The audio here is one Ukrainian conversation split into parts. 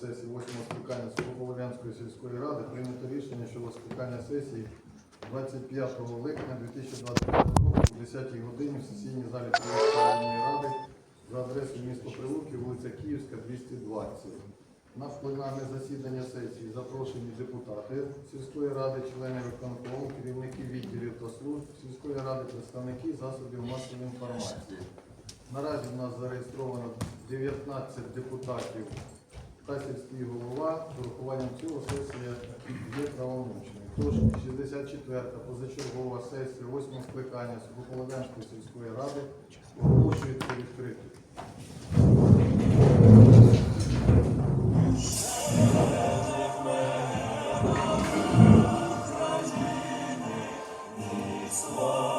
сесії 8 скликання Сухополов'янської сільської ради прийнято рішення щодо скликання сесії 25 липня 2025 року о 10 годині в сесійній залі Київської ради за адресою місто Прилуки, вулиця Київська, 220. На пленарне засідання сесії запрошені депутати сільської ради, члени виконкому, керівники відділів та служб сільської ради, представники засобів масової інформації. Наразі в нас зареєстровано 19 депутатів та сільський голова. З урахуванням цього сесія є правомочною. Тож 64-та позачергова сесія 8 скликання Сухополов'янської сільської ради оголошується відкритою. Згинуть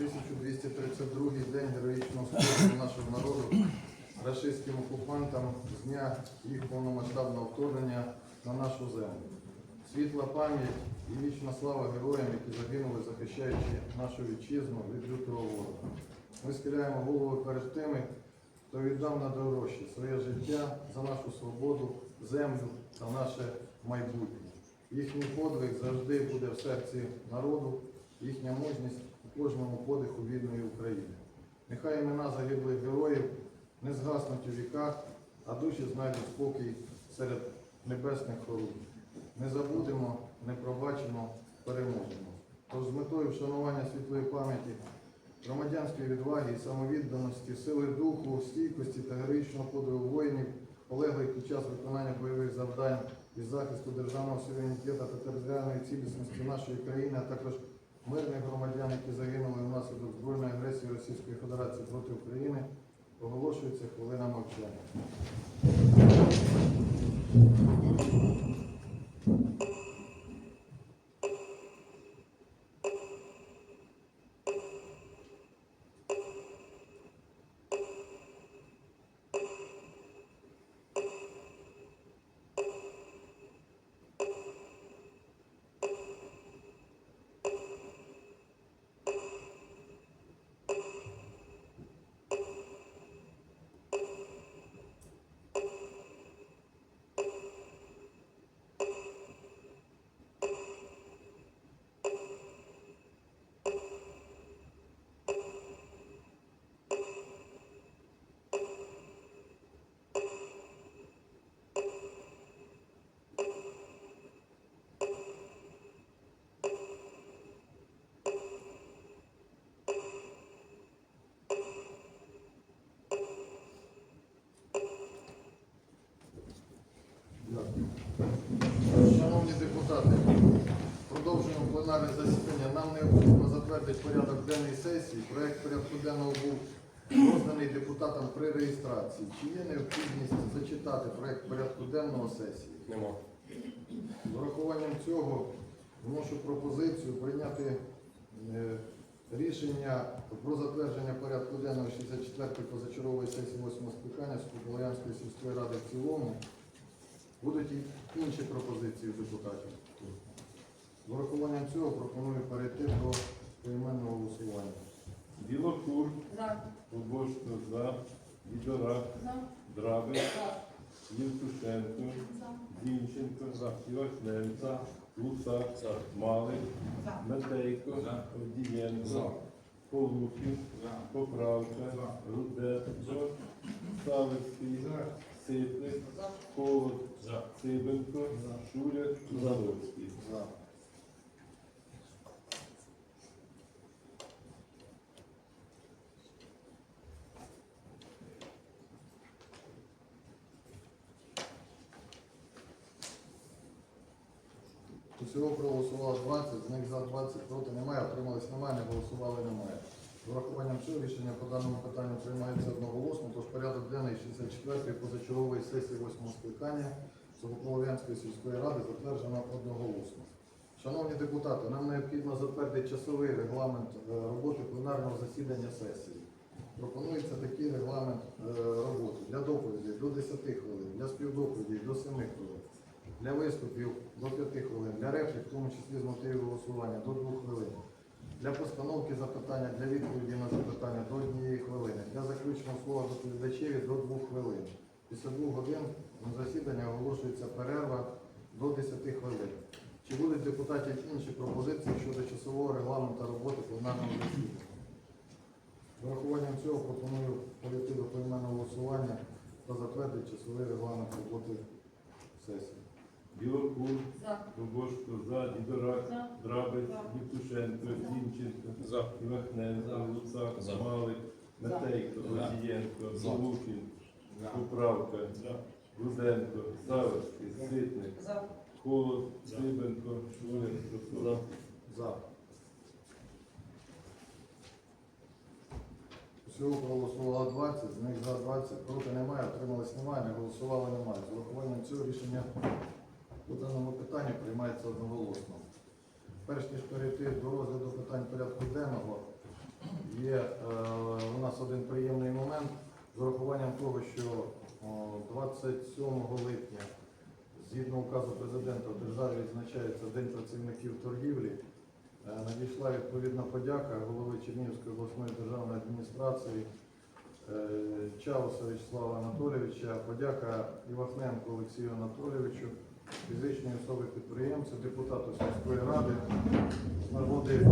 1232 день героїчного спротиву нашого народу рашистським окупантам з дня їх повномасштабного вторгнення на нашу землю. Світла пам'ять і вічна слава героям, які загинули, захищаючи нашу вітчизну від лютого ворога. Ми схиляємо голови перед тими, хто віддав на дорожче своє життя за нашу свободу, землю та наше майбутнє. Їхній подвиг завжди буде в серці народу, їхня мужність кожному подиху вільної України. Нехай імена загиблих героїв не згаснуть у віках, а душі знайдуть спокій серед небесних хорунів. Не забудемо, не пробачимо, переможемо. Тож з метою вшанування світлої пам'яті, громадянської відваги і самовідданості, сили духу, стійкості та героїчного подвигу воїнів, полеглих під час виконання бойових завдань із захисту державного суверенітету та територіальної цілісності нашої країни, а також мирних громадян, які загинули внаслідок збройної агресії Російської Федерації проти України, оголошується хвилина мовчання. Шановні депутати, продовжуємо пленарне засідання. Нам необхідно затвердити порядок денний сесії. Проект порядку денного був розданий депутатам при реєстрації. Чи є необхідність зачитати проект порядку денного сесії? Нема. З урахуванням цього вношу пропозицію прийняти е, Рішення про затвердження порядку денного 64-ї позачергової сесії 8 скликання Скополянської сільської ради в цілому. Будуть і інші пропозиції депутатів. З урахуванням цього пропоную перейти до поіменного голосування. Білокур, За. Побожко за, Відорак, За. Драбик, За. Євтушенко, За. Зінченко, Івахненко, Лусак, Малик, Метейко, Овдієнко, Полухів, Поправка, Рудет, Ставицький, Ситник, Колос, Цибенко, Шуляк, Задовський. За. Усього проголосувало 20, з них за 20 проти немає, отримались немає, не голосували немає. З урахуванням цього рішення по даному питанню приймається одноголосно, тож порядок денний 64-ї позачергової сесії 8 скликання Сухополов'янської сільської ради затверджено одноголосно. Шановні депутати, нам необхідно затвердити часовий регламент е, роботи пленарного засідання сесії. Пропонується такий регламент е, роботи для доповіді до 10 хвилин, для співдоповіді до 7 хвилин, для виступів до 5 хвилин, для реплік, в тому числі з мотивів голосування, до 2 хвилин, для постановки запитання, для відповіді на запитання до 1 хвилини, для заключного слова доповідачеві до 2 хвилин. Після 2 годин на засідання оголошується перерва до 10 хвилин. Чи будуть депутатів інші пропозиції щодо часового регламенту роботи пленарного засідання? З урахуванням цього пропоную перейти до поіменного голосування та затвердити часовий регламент роботи сесії. Білокур. Побожко за, Відорак, За. Драбик, Євтушенко, Зінченко, Івахненко, Луцак, Малик, Метейко, За. Водієнко, Поправка, Руденко, Савицький, Ситник, Холод, Цибенко, Шуляк, Ростов. За. Всього проголосувало 20, з них за 20, проти немає, отримались немає, не голосували немає. З урахуванням цього рішення по даному питанню приймається одноголосно. Перш ніж перейти до розгляду питань порядку денного, є е, у нас один приємний момент з урахуванням того, що о, 27 липня, згідно указу президента, в державі відзначається День працівників торгівлі. Е, Надійшла відповідна подяка голови Чернігівської обласної державної адміністрації е, Чауса Вячеслава Анатолійовича, подяка Івахненку Олексію Анатолійовичу, фізичній особи підприємця, депутату сільської ради народи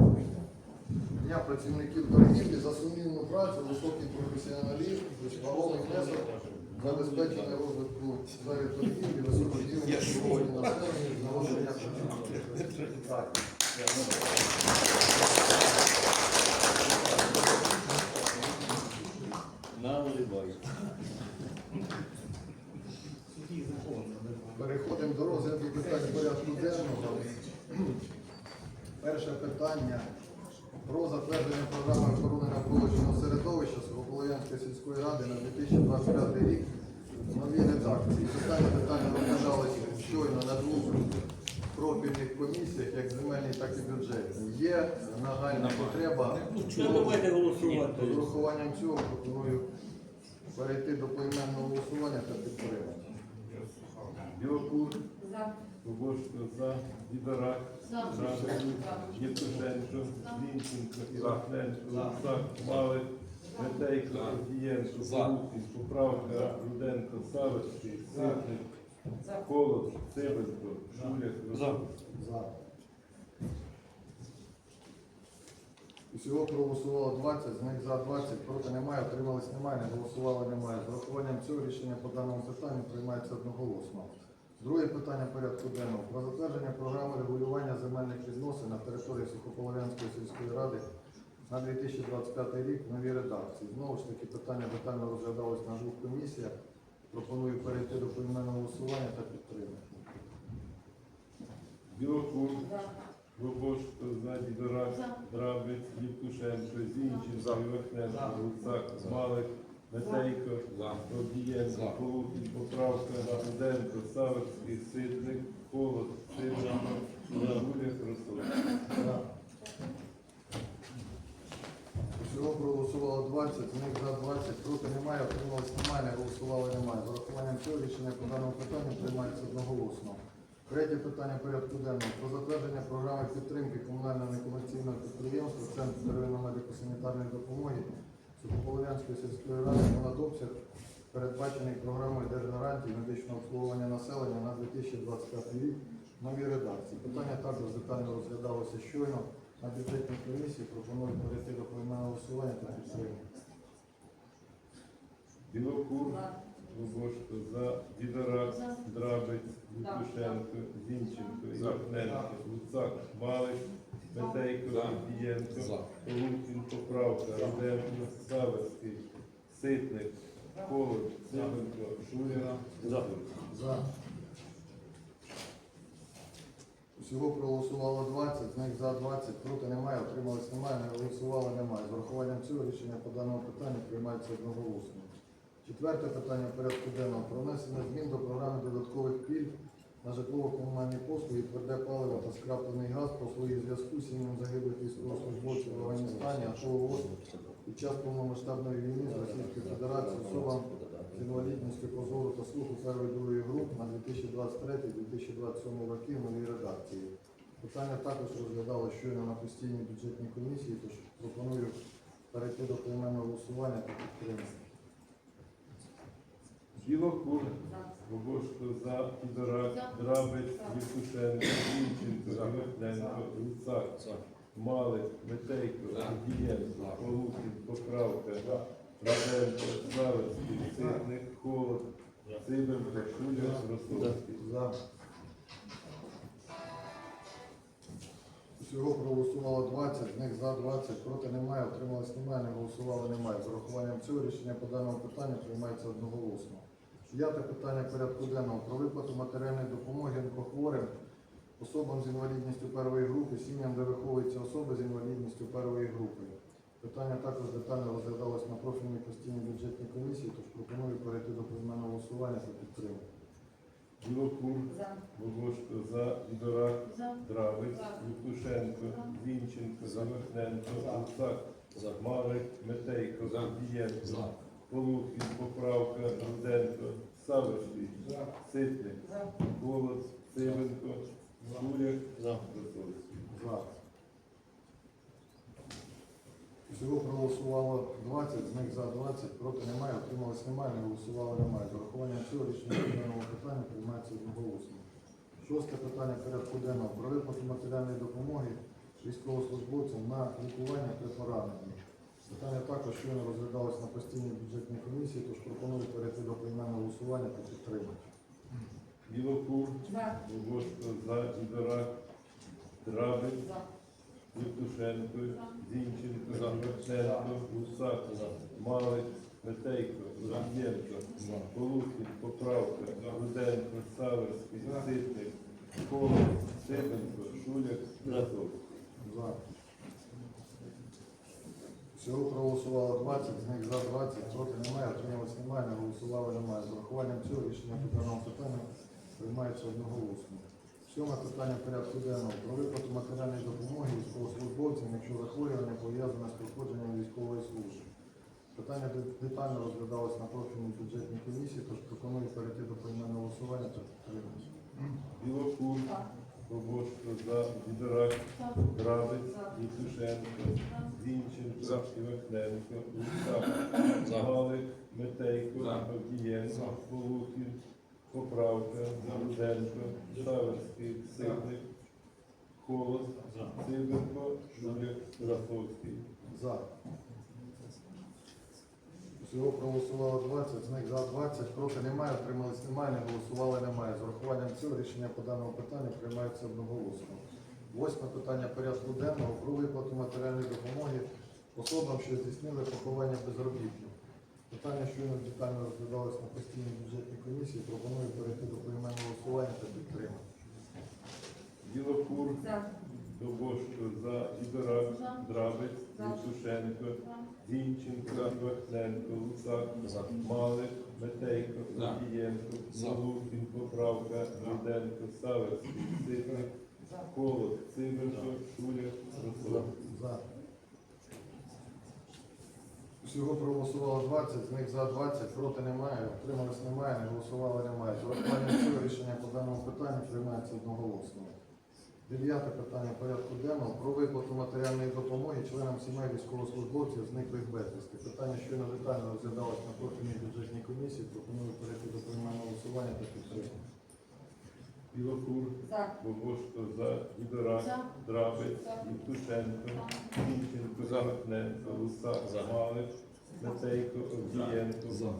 Дня працівників торгівлі за сумнівну працю, високий професіоналізм, вагомий внесок забезпечення розвитку сфери торгівлі, високий рівень населення, народження Так. Наливай. Переходимо до розгляду питань порядку денного. Перше питання про затвердження програми охорони навколишнього середовища Сухополов'янської сільської ради на 2025 рік в новій редакції. Питання питання розглядалися щойно на двох профільних комісіях, як земельній, так і бюджетній. Є нагальна потреба. Ну, давайте голосувати. З урахуванням цього пропоную перейти до поіменного голосування та підтримати. Білокур, За. Побожко за, За. Драбик, Євтушенко, Зінченко, Івахненко, Луцак, Малик, Метейко, Овдієнко, За. Поправка, Руденко, Савицький, Ситник, Колос, Цибенко, Шуляк, Ростов. За. Усього проголосувало 20, з них за 20, проти немає, отримались немає, не голосували немає. З урахуванням цього рішення по даному питанню приймається одноголосно. Друге питання порядку денного. Про затвердження програми регулювання земельних відносин на території Сухополов'янської сільської ради на 2025 рік в новій редакції. Знову ж таки, питання детально розглядалось на двох комісіях. Пропоную перейти до поіменного голосування та підтримати. Білокур, за, Відорак, За. Драбик, Євтушенко, Зінченко, Івахненко, Луцак, Малик, Метейко, За. Полухін, Поправка, Руденко, Савицький, Ситник, Холод, Цибенко, Шуляк, Ростов. Всього проголосувало 20, з них за 20, проти немає, отрималось немає, не голосували немає. З урахуванням цього рішення по даному питанню приймається одноголосно. Третє питання порядку денного про затвердження програми підтримки комунального некомерційного підприємства Центру первинної медико-санітарної допомоги Сухополов'янської сільської ради понад обсяг, передбачений програмою держгарантії медичного обслуговування населення на 2025 рік. В новій редакції. Питання також детально розглядалося щойно. На бюджетній комісії. Пропоную перейти до поіменного голосування та підтримки. Білокур, Лубошко, за. Дідорак, Драбець, Лукушенко, Зінченко, Івахненко, Луцак, Малик, Метейко, Дієнко, Полухін, Поправка, Руденко, Саверський, Ситник, Колод, Цибенко, Шуляна, За. Всього проголосувало 20, з них за 20, проти немає, отрималось немає, не голосували немає. З урахуванням цього рішення по даному питанню приймається одноголосно. Четверте питання порядку денного про внесення змін до програми додаткових пільг на житлово-комунальні послуги, тверде паливо та скраплений газ, послуги зв'язку з сім'ям загиблих військовослужбовців в Афганістані, АТО ООС під час повномасштабної війни з Російською Федерацією особам з інвалідністю по зору та слуху першої другої груп на 2023-2027 роки в новій редакції. Питання також розглядалося щойно на постійній бюджетній комісії, тож пропоную перейти до поіменного голосування та підтримати. Білокур, Лубошко, за Драбець, Євтушенко, Зінченко, Івахненко, Луцак, Малик, Метейко, Дієнко, Полухін, Поправка, Раденко, Саверський, Ситник, Холод, Цибенко, Шуля, Ростовський. За. Всього проголосувало 20, з них за 20, проти немає, отрималось немає, не голосували немає. З урахуванням цього рішення по даному питанню приймається одноголосно. П'яте питання порядку денного. Про виплату матеріальної допомоги онкохворим особам з інвалідністю першої групи, сім'ям, де виховуються особи з інвалідністю першої групи. Питання також детально розглядалось на профільній постійній бюджетній комісії, тож пропоную перейти до поіменного голосування та підтримки. Білокур, Лубошко, за. Дідорак, Драбець, Євтушенко, Зінченко, Івахненко, Луцак, Малик, Метейко, Дієнко, Полухін, Поправка, Руденко, Саверський, Ситник, Голод, Цибенко, Шуляк, Ростовський. За. Всього проголосувало 20, з них за 20, проти немає, отрималось немає, не голосували немає. З урахуванням цього рішення даного питання приймається одноголосно. Шосте питання порядку денного про виплату матеріальної допомоги військовослужбовцям на лікування при пораненні. Питання також щойно розглядалось на постійній бюджетній комісії, тож пропоную перейти до поіменного голосування та підтримати. Білокур, Лубошко, за. Дідорак, Драбець, Євтушенко, Зінченко, Івахненко, Лусак, Малик, Метейко, Дієнко, Полухін, Поправка, Руденко, Саверський, Ситник, Колос, Цибенко, Шуляк, Ростовський. За. Всього проголосувало 20, з них за 20, проти немає, отрималось немає, не голосували немає. З урахуванням цього рішення по даному питанню приймається одноголосно. Сьоме питання порядку денного про виплату матеріальної допомоги військовослужбовцям, якщо захворювання пов'язане з проходженням військової служби. Питання детально розглядалось на профільній бюджетній комісії, тож пропоную перейти до поіменного голосування та підтримати. Білокур, Лубошко, за Дідорак, Драбець, Євтушенко, Зінченко, Івахненко, Луцак, Малик, Метейко, Авдієнко, Полухін, Поправка, Руденко, Саверський, Ситник, Холод, Цибенко, Жуляк, Ростовський. Всього проголосувало 20, з них за 20, проти немає, отримались немає, не голосували немає. З урахуванням цього рішення по даному питанню приймається одноголосно. Восьме питання порядку денного про виплату матеріальної допомоги особам, що здійснили поховання безробітних. Питання щойно детально розглядалось на постійній бюджетній комісії. Пропоную перейти до поіменного голосування та підтримати. Білокур, Добошко, за Ідорак, Драбець, Євтушенко, Зінченко, Івахненко, Луцак, Малик, Метейко, Авдієнко, Малухін, Поправка, Руденко, Саверський, Ситник, Колод, Цибенко, Шуляк, Ростовський. За. Всього проголосувало 20, з них за 20, проти немає, утримались немає, не голосували немає. З урахуванням цього рішення по даному питанню приймається одноголосно. Дев'яте питання порядку денного про виплату матеріальної допомоги членам сімей військовослужбовців зниклих безвісти. Питання щойно детально розглядалось на профільній бюджетній комісії. Пропоную перейти до поіменного голосування та підтримки. Білокур, За. Бобошко, за, Ідорак, За. Драбець, Євтушенко, Зінченко, Махненко, Лусак, Малик, Метейко, Овдієнко,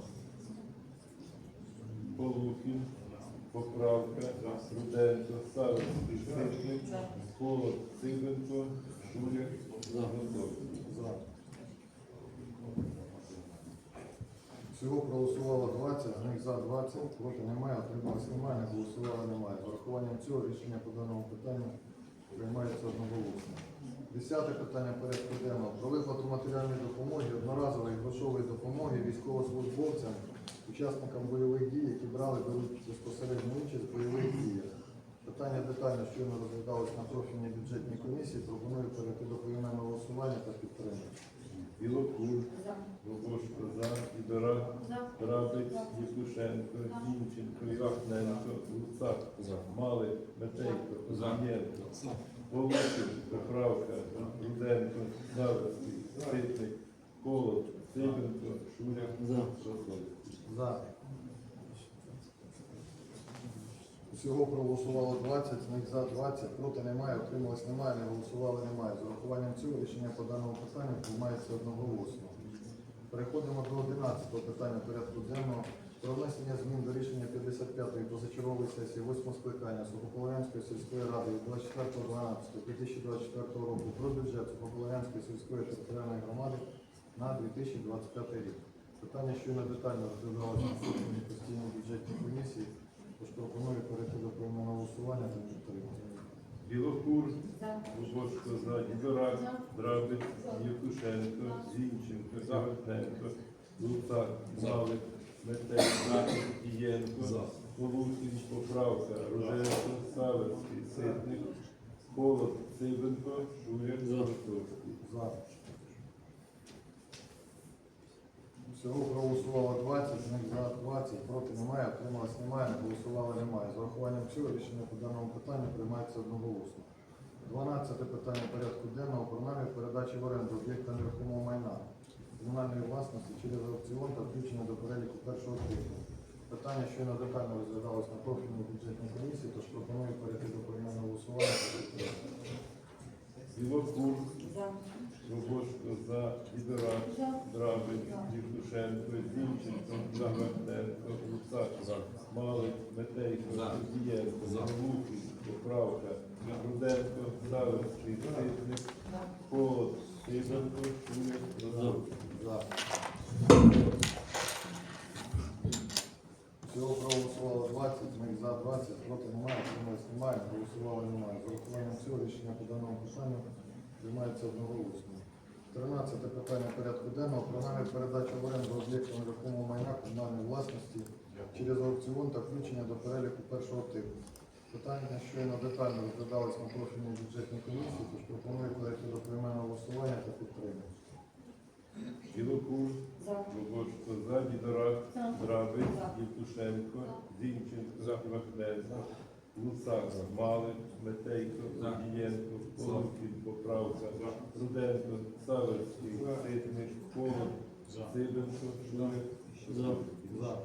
Полухін, Поправка, Руденко, Савицький, Ситник, Холод, Цивенко, Шуляк. За. Всього проголосувало 20, з них за 20, проти немає, отрималось немає, не голосували немає. З урахуванням цього рішення по даному питанню приймається одноголосно. Десяте питання порядку денного. Про виплату матеріальної допомоги, одноразової грошової допомоги військовослужбовцям, учасникам бойових дій, які брали беруть безпосередню участь в бойових діях. Питання детально щойно розглядалось на профільній бюджетній комісії. Пропоную перейти до поіменного голосування та підтримки. Білокур, За. Бобошко, за, Ідорак, За. Драбець, Євтушенко, Зінченко, Яхненко, Луцак, Малик, Метейко, Озієнко, Волошин, Поправка, Руденко, Заводський, Ситник, Колод, Цибенко, Шуляк, Заготов. За. Всього проголосувало 20, з них за 20, проти немає, утрималось немає, не голосували немає. З урахуванням цього рішення по даному питанню приймається одноголосно. Переходимо до 11 питання порядку денного про внесення змін до рішення 55-ї позачергової сесії 8 скликання Сухополов'янської сільської ради від 24.12.2024 року про бюджет Сухополов'янської сільської територіальної громади на 2025 рік. Питання щойно детально розглядалося на постійній бюджетній комісії, тож пропоную перейти до поіменного голосування та підтримати. Білокур, За. Бобошко, за, Ідорак, Драбець, Євтушенко, Зінченко, Заготненко, Луцак, Малик, Метейко, Дієнко, Полухін, Поправка, Руденко, Савицький, Ситник, Холод, Цибенко, Шуляк, Заготовський. За. Всього проголосувало 20, з них за 20, проти немає, отрималось немає, не голосували немає. З урахуванням цього рішення по даному питанню приймається одноголосно. 12 питання порядку денного про намір передачі в оренду об'єкта нерухомого майна комунальної власності через аукціон та включення до переліку першого типу. Питання щойно детально розглядалось на профільній бюджетній комісії, тож пропоную перейти до поіменного голосування. Білокур, За. Бобошко, за, Ідорак, За. Драбець, Євтушенко, Зінченко, Заготненко, Луцак, Малик, Метейко, Дієнко, Залухін, Поправка, Руденко, Савицький, Ситник, Холод, Цибенко, Шуляк, Заготовський. За. Всього проголосувало 20, з них за 20, проти немає, утримались немає, голосували немає. З урахуванням цього рішення по даному питанню приймається одноголосно. 13 питання порядку денного про намір передачі в оренду об'єкту нерухомого майна комунальної власності через аукціон та включення до переліку першого типу. Питання щойно детально розглядалось на профільній бюджетній комісії, тож пропоную перейти до прийменного голосування та підтримати. Білокур, За. Бобошко, за, Дідорак, За. Євтушенко, Зінченко, Вахненко, Луцак, Малик, Метейко, Дієнко, Полухін, Поправка, Руденко, Савицький, Ситник, Холод, Цибенко, Шуляк, За.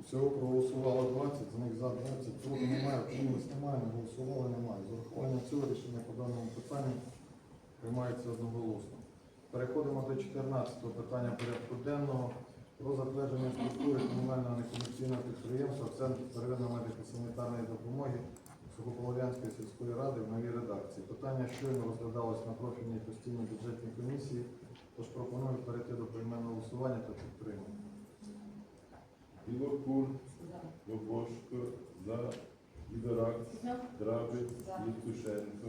Всього проголосувало 20, з них за 20, проти немає, утримались немає, не голосували немає. З урахуванням цього рішення по даному питанню приймається одноголосно. Переходимо до 14-го питання порядку денного про затвердження структури комунального некомерційного підприємства Центр первинної медико-санітарної допомоги Сухополов'янської сільської ради в новій редакції. Питання щойно розглядалось на профільній постійній бюджетній комісії, тож пропоную перейти до прийменного голосування та підтримати. Білокур, За. Бобошко, за, Ідорак, Драбець, Євтушенко,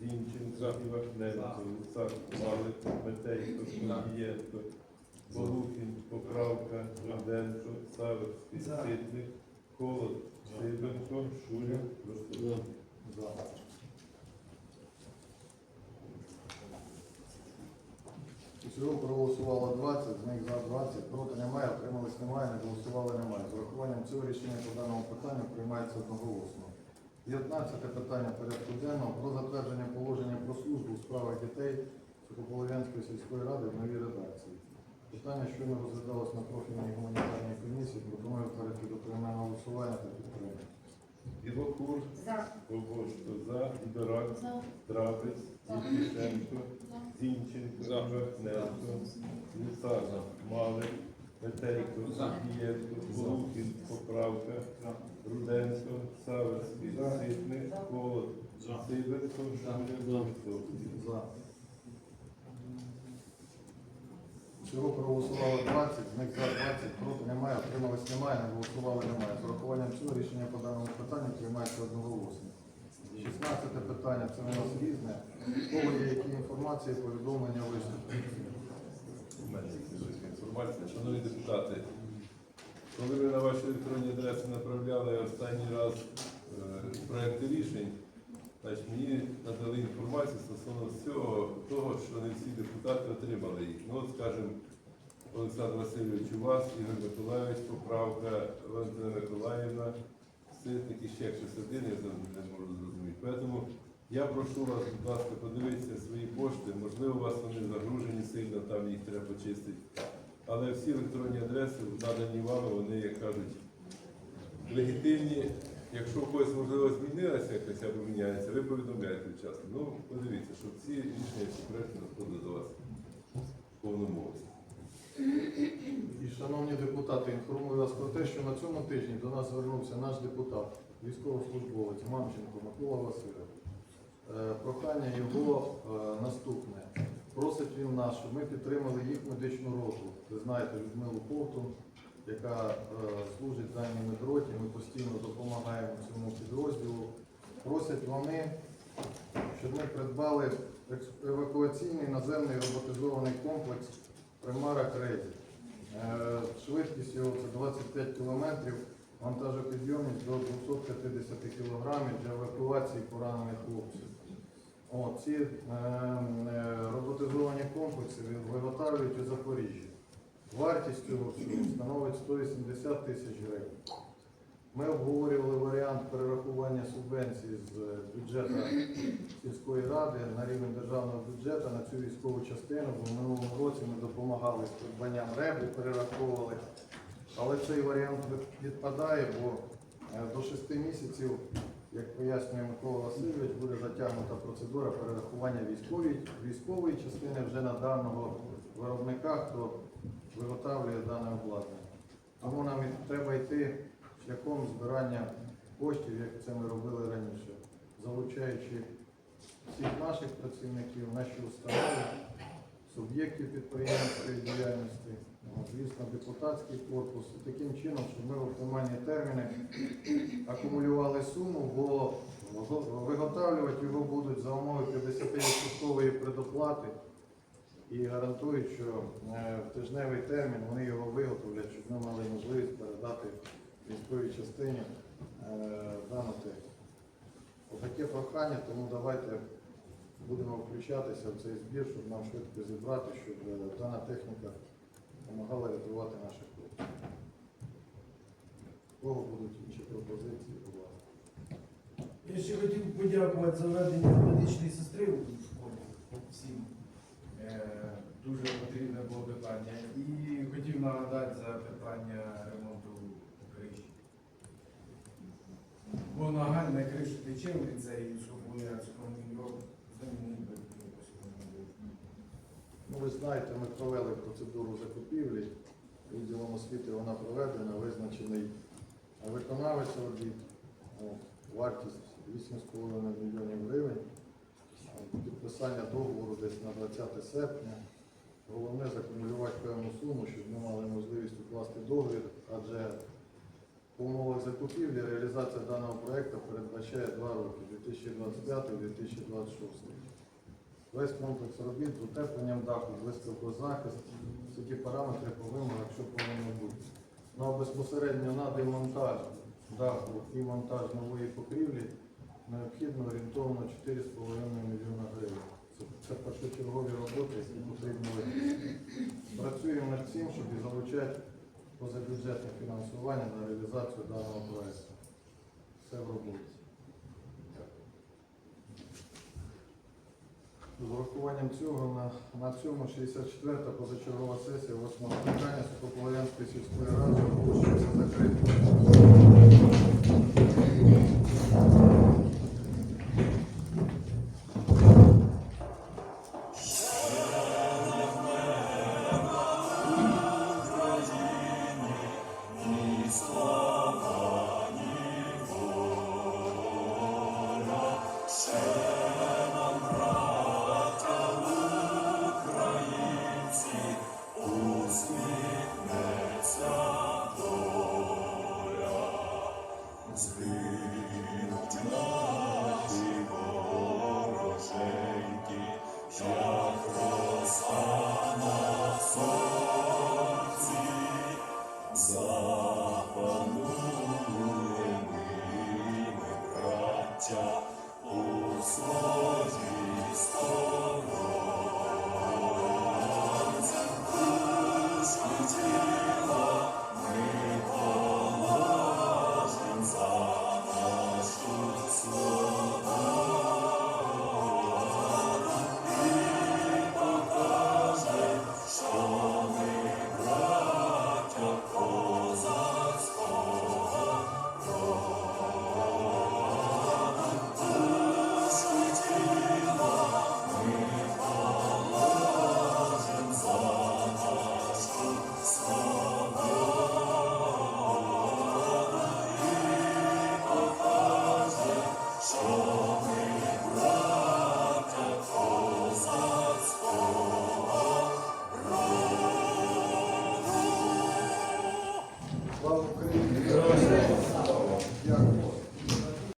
Зінченко, Івахненко, Луцак, Малик, Метейко, Дієнко, Полухін, Поправка, Руденко, Савицький, Ситник, Холод, Цибенко, Шуляк, Ростов. Всього проголосувало 20, з них за 20, проти немає, отримались немає, не голосували немає. З урахуванням цього рішення по даному питанню приймається одноголосно. 19 питання порядку денного про затвердження положення про службу у справах дітей Сокополов'янської сільської ради в новій редакції. Питання щойно розглядалось на профільній гуманітарній комісії, пропоную перейти до поіменного голосування та підтримки. Білокур, За. Побожко, за, Ідорак, За. Трапець, Євтушенко, Зінченко, Вахненко, Лисана, Малик, Метейко, Дієнко, Полухін, Поправка, Руденко, Савицький, Ситник, Колод, Сидорко, Висоцький. За. Всього проголосувало 20, з них за 20, проти немає, отримались немає, не голосували немає. З урахуванням цього рішення по даному питанню приймається одноголосно. 16 питання, це у нас різне. В кого є які інформації, повідомлення, виступи? У мене є інформація. Шановні депутати, коли ви на ваші електронні адреси направляли останній раз е, проекти рішень, значить мені надали інформацію стосовно всього того, що не всі депутати отримали їх. Ну, от, скажімо, Олександр Васильович у вас, Ігор Миколаївич, поправка, Валентина Миколаївна, Ситник і ще щось один, я не можу зрозуміти. Тому я прошу вас, будь ласка, подивитися свої пошти. Можливо, у вас вони загружені сильно, там їх треба почистити. Але всі електронні адреси, надані вами, вони, як кажуть, легітимні. Якщо когось можливо змінилася якась або міняється, ви повідомляєте вчасно. Ну, подивіться, щоб ці рішення всі надходили до вас в повному. І, шановні депутати, інформую вас про те, що на цьому тижні до нас звернувся наш депутат, військовослужбовець Мамченко Микола Васильович. Е, Прохання його е, наступне. Просить він нас, щоб ми підтримали їх медичну роту. Ви знаєте Людмилу Ковтун, яка е, служить даній медроті. Ми постійно допомагаємо цьому підрозділу. Просять вони, щоб ми придбали евакуаційний наземний роботизований комплекс Примара Крейзі. Е, Швидкість його це 25 кілометрів, вантажопідйомність до 250 кілограмів для евакуації поранених хлопців. О, ці е, е, роботизовані комплекси виготовлюють у Запоріжжі. Вартість цього всього становить 180 тисяч гривень. Ми обговорювали варіант перерахування субвенції з бюджету сільської ради на рівень державного бюджету на цю військову частину, бо в минулому році ми допомагали з придбанням ребу, перераховували. Але цей варіант відпадає, бо е, до 6 місяців, як пояснює Микола Васильович, буде затягнута процедура перерахування військової, військової частини вже на даного виробника, хто виготовлює дане обладнання. Тому нам треба йти шляхом збирання коштів, як це ми робили раніше, залучаючи всіх наших працівників, наші установи, суб'єктів підприємської діяльності, звісно, депутатський корпус. Таким чином, щоб ми в оптимальні терміни акумулювали суму, бо го- виготовлювати його будуть за умови 50% предоплати і гарантують, що е, в тижневий термін вони його виготовлять, щоб ми мали можливість передати військовій частині е, дану техніку. Отаке прохання, тому давайте будемо включатися в цей збір, щоб нам швидко зібрати, щоб е, дана техніка допомагала рятувати наших хлопців. Кого будуть інші пропозиції, будь ласка. Я ще хотів подякувати за введення медичної сестри у школу всім. Е, Дуже потрібне було питання. І хотів нагадати за питання ремонту криші. Бо нагальна криша тече в ліцеї, що були його замінити би якось можна було. Ну, ви знаєте, ми провели процедуру закупівлі. Відділом освіти вона проведена, визначений виконавець робіт. Вартість 8,5 мільйонів гривень. Підписання договору десь на 20 серпня. Головне закумулювати певну суму, щоб ми мали можливість укласти договір, адже по умовах закупівлі реалізація даного проєкту передбачає два роки 2025-2026. Весь комплекс робіт утепленням даху, блискавкозахист, всі ті параметри по вимогах, що повинно бути. Ну а безпосередньо на демонтаж даху і монтаж нової покрівлі необхідно орієнтовно 4,5 мільйона гривень. Це, це першочергові роботи, які потрібно виконати. Працюємо над цим, щоб і залучати позабюджетне фінансування на реалізацію даного проекту. Все в роботі. З урахуванням цього на, на цьому 64-та позачергова сесія 8 скликання Сокополянської сільської ради оголошується закритою.